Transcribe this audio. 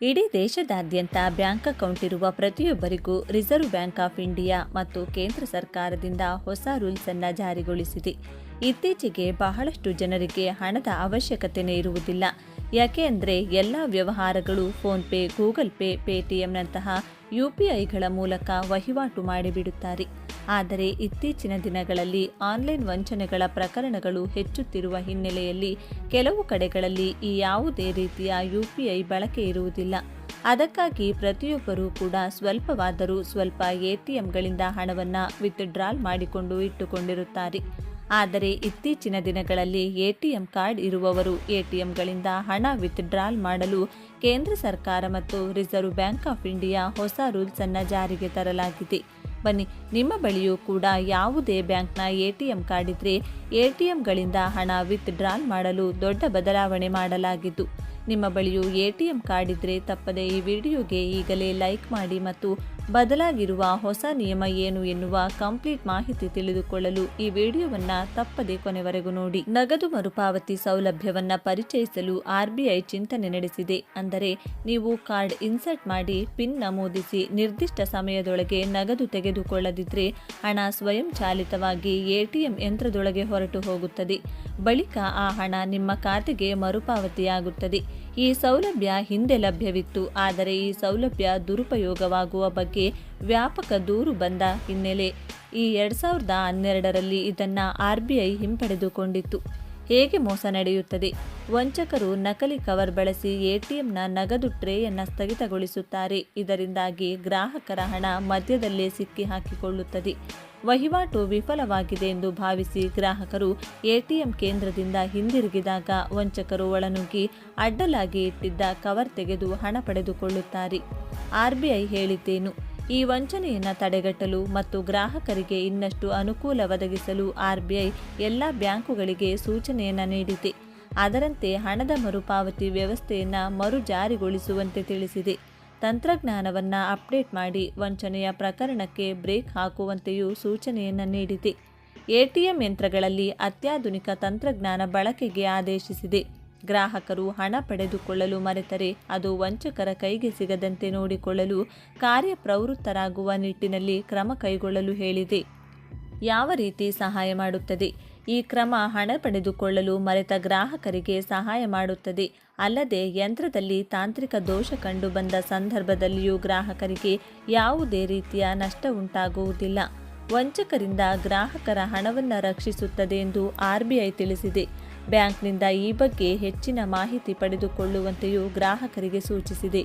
ಇಡೀ ದೇಶದಾದ್ಯಂತ bank account ಇರುವ ಪ್ರತಿಯೊಬ್ಬರಿಗೂ ರಿಸರ್ವ್ ಬ್ಯಾಂಕ್ ಆಫ್ ಇಂಡಿಯಾ ಮತ್ತು ಕೇಂದ್ರ ಸರ್ಕಾರದಿಂದ ಹೊಸ ರೂಲ್ಸ್ ಅನ್ನು ಜಾರಿಗೊಳಿಸಿದೆ. ಇತ್ತೀಚೆಗೆ ಬಹಳಷ್ಟು ಜನರಿಗೆ ಹಣದ ಅವಶ್ಯಕತೆನೇ ಇರುವುದಿಲ್ಲ. ಯಾಕೆ ಅಂದರೆ ಎಲ್ಲ ವ್ಯವಹಾರಗಳು ಫೋನ್ಪೇ ಗೂಗಲ್ ಪೇ ಪೇಟಿಎಂನಂತಹ ಯು ಪಿ ಐಗಳ ಮೂಲಕ ವಹಿವಾಟು ಮಾಡಿಬಿಡುತ್ತಾರೆ. ಆದರೆ ಇತ್ತೀಚಿನ ದಿನಗಳಲ್ಲಿ ಆನ್ಲೈನ್ ವಂಚನೆಗಳ ಪ್ರಕರಣಗಳು ಹೆಚ್ಚುತ್ತಿರುವ ಹಿನ್ನೆಲೆಯಲ್ಲಿ ಕೆಲವು ಕಡೆಗಳಲ್ಲಿ ಈ ಯಾವುದೇ ರೀತಿಯ ಯುಪಿಐ ಬಳಕೆ ಇರುವುದಿಲ್ಲ. ಅದಕ್ಕಾಗಿ ಪ್ರತಿಯೊಬ್ಬರೂ ಕೂಡ ಸ್ವಲ್ಪವಾದರೂ ಸ್ವಲ್ಪ ಎಟಿಎಂಗಳಿಂದ ಹಣವನ್ನು ವಿತ್ಡ್ರಾಲ್ ಮಾಡಿಕೊಂಡು ಇಟ್ಟುಕೊಂಡಿರುತ್ತಾರೆ. ಆದರೆ ಇತ್ತೀಚಿನ ದಿನಗಳಲ್ಲಿ ಎಟಿಎಂ ಕಾರ್ಡ್ ಇರುವವರು ಎಟಿಎಂಗಳಿಂದ ಹಣ ವಿತ್ಡ್ರಾಲ್ ಮಾಡಲು ಕೇಂದ್ರ ಸರ್ಕಾರ ಮತ್ತು ರಿಸರ್ವ್ ಬ್ಯಾಂಕ್ ಆಫ್ ಇಂಡಿಯಾ ಹೊಸ ರೂಲ್ಸನ್ನು ಜಾರಿಗೆ ತರಲಾಗಿದೆ. ಬನ್ನಿ, ನಿಮ್ಮ ಬಳಿಯೂ ಕೂಡ ಯಾವುದೇ ಬ್ಯಾಂಕ್ನ A T ATM card T ಎಂಗಳಿಂದ ಹಣ ವಿತ್ಡ್ರಾಲ್ ಮಾಡಲು ದೊಡ್ಡ ಬದಲಾವಣೆ ಮಾಡಲಾಗಿದ್ದು. ನಿಮ್ಮ ಬಳಿಯೂ ಎಟಿಎಂ ಕಾರ್ಡ್ ಇದ್ರೆ ತಪ್ಪದೆ ಈ ವಿಡಿಯೋಗೆ ಈಗಲೇ ಲೈಕ್ ಮಾಡಿ ಮತ್ತು ಬದಲಾಗಿರುವ ಹೊಸ ನಿಯಮ ಏನು ಎನ್ನುವ ಕಂಪ್ಲೀಟ್ ಮಾಹಿತಿ ತಿಳಿದುಕೊಳ್ಳಲು ಈ ವಿಡಿಯೋವನ್ನ ತಪ್ಪದೆ ಕೊನೆವರೆಗೂ ನೋಡಿ. ನಗದು ಮರುಪಾವತಿ ಸೌಲಭ್ಯವನ್ನ ಪರಿಚಯಿಸಲು ಆರ್ಬಿಐ ಚಿಂತನೆ ನಡೆಸಿದೆ. ಅಂದರೆ ನೀವು ಕಾರ್ಡ್ ಇನ್ಸರ್ಟ್ ಮಾಡಿ ಪಿನ್ ನಮೂದಿಸಿ ನಿರ್ದಿಷ್ಟ ಸಮಯದೊಳಗೆ ನಗದು ತೆಗೆದುಕೊಳ್ಳದಿದ್ರೆ ಹಣ ಸ್ವಯಂಚಾಲಿತವಾಗಿ ಎಟಿಎಂ ಯಂತ್ರದೊಳಗೆ ಹೊರಟು ಹೋಗುತ್ತದೆ. ಬಳಿಕ ಆ ಹಣ ನಿಮ್ಮ ಖಾತೆಗೆ ಮರುಪಾವತಿಯಾಗುತ್ತದೆ. ಈ ಸೌಲಭ್ಯ ಹಿಂದೆ ಲಭ್ಯವಿತ್ತು, ಆದರೆ ಈ ಸೌಲಭ್ಯ ದುರುಪಯೋಗವಾಗುವ ಬಗ್ಗೆ ವ್ಯಾಪಕ ದೂರು ಬಂದ ಹಿನ್ನೆಲೆ ಈ ಎರಡ್ ಸಾವಿರದ ಹನ್ನೆರಡರಲ್ಲಿ ಇದನ್ನು ಆರ್ ಬಿ ಹಿಂಪಡೆದುಕೊಂಡಿತ್ತು. ಹೇಗೆ ಮೋಸ ನಡೆಯುತ್ತದೆ? ವಂಚಕರು ನಕಲಿ ಕವರ್ ಬಳಸಿ ಎಟಿಎಂನ ನಗದು ಟ್ರೇಯನ್ನು ಸ್ಥಗಿತಗೊಳಿಸುತ್ತಾರೆ. ಇದರಿಂದಾಗಿ ಗ್ರಾಹಕರ ಹಣ ಮಧ್ಯದಲ್ಲೇ ಸಿಕ್ಕಿ ಹಾಕಿಕೊಳ್ಳುತ್ತದೆ. ವಹಿವಾಟು ವಿಫಲವಾಗಿದೆ ಎಂದು ಭಾವಿಸಿ ಗ್ರಾಹಕರು ಎಟಿಎಂ ಕೇಂದ್ರದಿಂದ ಹಿಂದಿರುಗಿದಾಗ ವಂಚಕರು ಒಳನುಗ್ಗಿ ಅಡ್ಡಲಾಗಿ ಇಟ್ಟಿದ್ದ ಕವರ್ ತೆಗೆದು ಹಣ ಪಡೆದುಕೊಳ್ಳುತ್ತಾರೆ. ಆರ್ಬಿಐ ಹೇಳಿದ್ದೇನು? ಈ ವಂಚನೆಯನ್ನು ತಡೆಗಟ್ಟಲು ಮತ್ತು ಗ್ರಾಹಕರಿಗೆ ಇನ್ನಷ್ಟು ಅನುಕೂಲ ಒದಗಿಸಲು ಆರ್ಬಿಐ ಎಲ್ಲ ಬ್ಯಾಂಕುಗಳಿಗೆ ಸೂಚನೆಯನ್ನು ನೀಡಿದೆ. ಅದರಂತೆ ಹಣದ ಮರುಪಾವತಿ ವ್ಯವಸ್ಥೆಯನ್ನು ಮರು ಜಾರಿಗೊಳಿಸುವಂತೆ ತಿಳಿಸಿದೆ. ತಂತ್ರಜ್ಞಾನವನ್ನು ಅಪ್ಡೇಟ್ ಮಾಡಿ ವಂಚನೆಯ ಪ್ರಕರಣಕ್ಕೆ ಬ್ರೇಕ್ ಹಾಕುವಂತೆಯೂ ಸೂಚನೆಯನ್ನು ನೀಡಿದೆ. ಎಟಿಎಂ ಯಂತ್ರಗಳಲ್ಲಿ ಅತ್ಯಾಧುನಿಕ ತಂತ್ರಜ್ಞಾನ ಬಳಕೆಗೆ ಆದೇಶಿಸಿದೆ. ಗ್ರಾಹಕರು ಹಣ ಪಡೆದುಕೊಳ್ಳಲು ಮರೆತರೆ ಅದು ವಂಚಕರ ಕೈಗೆ ಸಿಗದಂತೆ ನೋಡಿಕೊಳ್ಳಲು ಕಾರ್ಯಪ್ರವೃತ್ತರಾಗುವ ನಿಟ್ಟಿನಲ್ಲಿ ಕ್ರಮ ಕೈಗೊಳ್ಳಲು ಹೇಳಿದೆ. ಯಾವ ರೀತಿ ಸಹಾಯ ಮಾಡುತ್ತದೆ? ಈ ಕ್ರಮ ಹಣ ಪಡೆದುಕೊಳ್ಳಲು ಮರೆತ ಗ್ರಾಹಕರಿಗೆ ಸಹಾಯ ಮಾಡುತ್ತದೆ. ಅಲ್ಲದೆ ಯಂತ್ರದಲ್ಲಿ ತಾಂತ್ರಿಕ ದೋಷ ಕಂಡುಬಂದ ಸಂದರ್ಭದಲ್ಲಿಯೂ ಗ್ರಾಹಕರಿಗೆ ಯಾವುದೇ ರೀತಿಯ ನಷ್ಟ ಉಂಟಾಗುವುದಿಲ್ಲ. ವಂಚಕರಿಂದ ಗ್ರಾಹಕರ ಹಣವನ್ನು ರಕ್ಷಿಸುತ್ತದೆ ಎಂದು ಆರ್ಬಿಐ ತಿಳಿಸಿದೆ. ಬ್ಯಾಂಕ್ನಿಂದ ಈ ಬಗ್ಗೆ ಹೆಚ್ಚಿನ ಮಾಹಿತಿ ಪಡೆದುಕೊಳ್ಳುವಂತೆಯೂ ಗ್ರಾಹಕರಿಗೆ ಸೂಚಿಸಿದೆ.